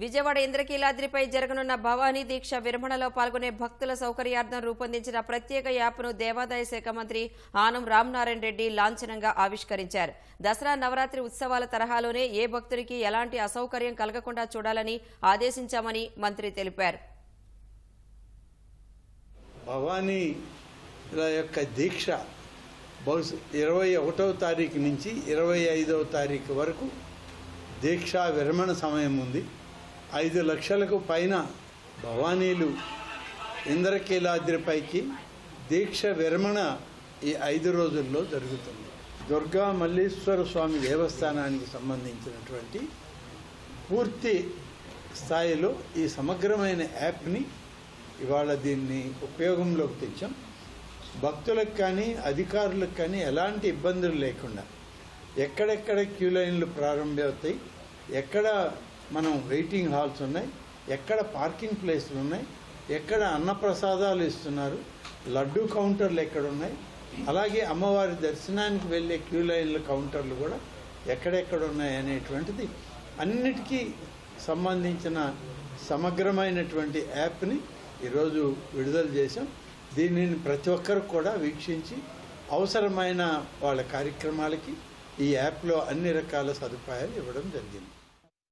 విజయవాడ ఇంద్రకీలాద్రిపై జరగనున్న భవానీ దీక్ష విరమణలో పాల్గొనే భక్తుల సౌకర్యార్థం రూపొందించిన ప్రత్యేక యాప్ను దేవాదాయ శాఖ మంత్రి ఆనం రామనారాయణ రెడ్డి లాంఛనంగా ఆవిష్కరించారు. దసరా నవరాత్రి ఉత్సవాల తరహాలోనే ఏ భక్తుడికి ఎలాంటి అసౌకర్యం కలగకుండా చూడాలని ఆదేశించామని మంత్రి తెలిపారు. భవానీ యొక్క దీక్ష బహుశా ఇరవై ఒకటవ తారీఖు నుంచి ఇరవై ఐదవ తారీఖు వరకు దీక్షా విరమణ సమయం ఉంది. ఐదు లక్షలకు పైన భవానీలు ఇంద్రకీలాద్రిపైకి దీక్ష విరమణ ఈ ఐదు రోజుల్లో జరుగుతుంది. దుర్గా మల్లేశ్వర స్వామి దేవస్థానానికి సంబంధించినటువంటి పూర్తి స్థాయిలో ఈ సమగ్రమైన యాప్ని ఇవాళ దీన్ని ఉపయోగంలోకి తెచ్చాం. భక్తులకు కానీ అధికారులకు కానీ ఎలాంటి ఇబ్బందులు లేకుండా ఎక్కడెక్కడ క్యూ లైన్లు ప్రారంభమవుతాయి ఎక్కడ మనం వెయిటింగ్ హాల్స్ ఉన్నాయి ఎక్కడ పార్కింగ్ ప్లేస్లు ఉన్నాయి ఎక్కడ అన్నప్రసాదాలు ఇస్తున్నారు లడ్డు కౌంటర్లు ఎక్కడ ఉన్నాయి అలాగే అమ్మవారి దర్శనానికి వెళ్ళే క్యూ లైన్ల కౌంటర్లు కూడా ఎక్కడెక్కడ ఉన్నాయి అనేటువంటిది అన్నిటికీ సంబంధించిన సమగ్రమైనటువంటి యాప్ని ఈరోజు విడుదల చేశాం. దీనిని ప్రతి ఒక్కరు కూడా వీక్షించి అవసరమైన వాళ్ళ కార్యక్రమాలకి ఈ యాప్లో అన్ని రకాల సదుపాయాలు ఇవ్వడం జరిగింది.